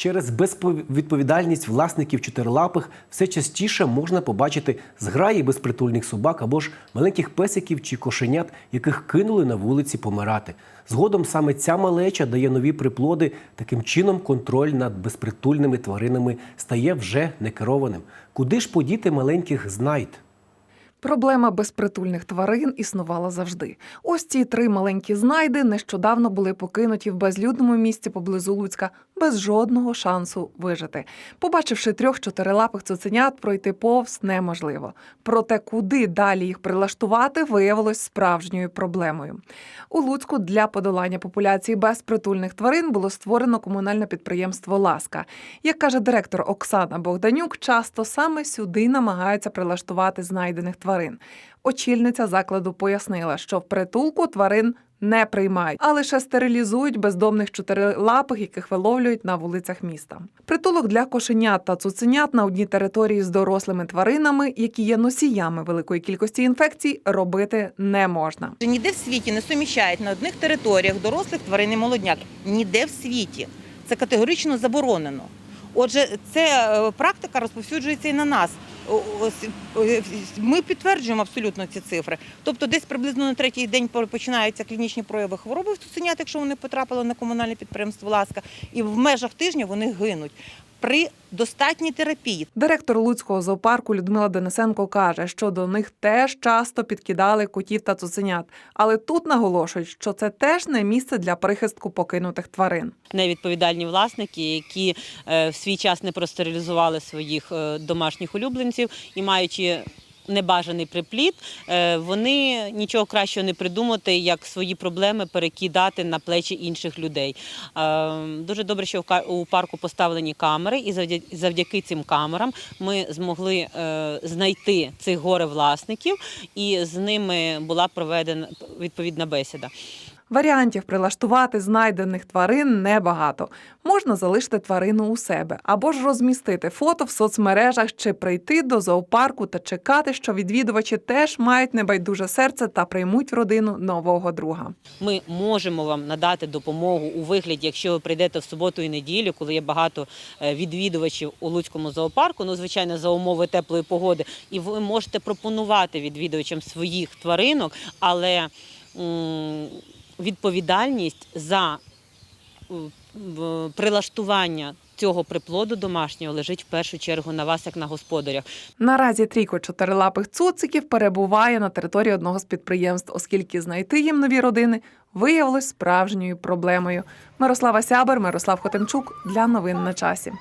Через безвідповідальність власників чотирилапих все частіше можна побачити зграї безпритульних собак або ж маленьких песиків чи кошенят, яких кинули на вулиці помирати. Згодом саме ця малеча дає нові приплоди. Таким чином контроль над безпритульними тваринами стає вже некерованим. Куди ж подіти маленьких знайд? Проблема безпритульних тварин існувала завжди. Ось ці три маленькі знайди нещодавно були покинуті в безлюдному місці поблизу Луцька без жодного шансу вижити. Побачивши трьох чотирилапих цуценят, пройти повз неможливо. Проте, куди далі їх прилаштувати, виявилось справжньою проблемою. У Луцьку для подолання популяції безпритульних тварин було створено комунальне підприємство Ласка. Як каже директор Оксана Богданюк, часто саме сюди намагаються прилаштувати знайдених тварин. Очільниця закладу пояснила, що в притулку тварин не приймають, а лише стерилізують бездомних чотирилапих, яких виловлюють на вулицях міста. Притулок для кошенят та цуценят на одній території з дорослими тваринами, які є носіями великої кількості інфекцій, робити не можна. Ніде в світі не суміщають на одних територіях дорослих тварин і молодняк. Ніде в світі. Це категорично заборонено. Отже, ця е, практика розповсюджується і на нас. Ми підтверджуємо абсолютно ці цифри. Тобто, десь приблизно на третій день починаються клінічні прояви хвороби в цуценят, якщо вони потрапили на комунальне підприємство Ласка, і в межах тижня вони гинуть при достатній терапії. Директор Луцького зоопарку Людмила Денисенко каже, що до них теж часто підкидали котів та цуценят, але тут наголошують, що це теж не місце для прихистку покинутих тварин. невідповідальні власники, які е, в свій час не простерилізували своїх е, домашніх улюбленців і маючи. Небажаний припліт, е, вони нічого кращого не придумати, як свої проблеми перекидати на плечі інших людей. Е, Дуже добре, що у парку поставлені камери, і завдя- завдяки цим камерам ми змогли е, знайти цих горе власників, і з ними була проведена відповідна бесіда. Варіантів прилаштувати знайдених тварин небагато. Можна залишити тварину у себе або ж розмістити фото в соцмережах чи прийти до зоопарку та чекати, що відвідувачі теж мають небайдуже серце та приймуть в родину нового друга. Ми можемо вам надати допомогу у вигляді, якщо ви прийдете в суботу і неділю, коли є багато е, відвідувачів у Луцькому зоопарку. Ну, звичайно, за умови теплої погоди, і ви можете пропонувати відвідувачам своїх тваринок, але відповідальність за прилаштування цього приплоду домашнього лежить в першу чергу на вас, як на господарях. Наразі трійко чотирилапих цуциків перебуває на території одного з підприємств, оскільки знайти їм нові родини виявилось справжньою проблемою. Мирослава Сябер, Мирослав Хотимчук для новин на часі.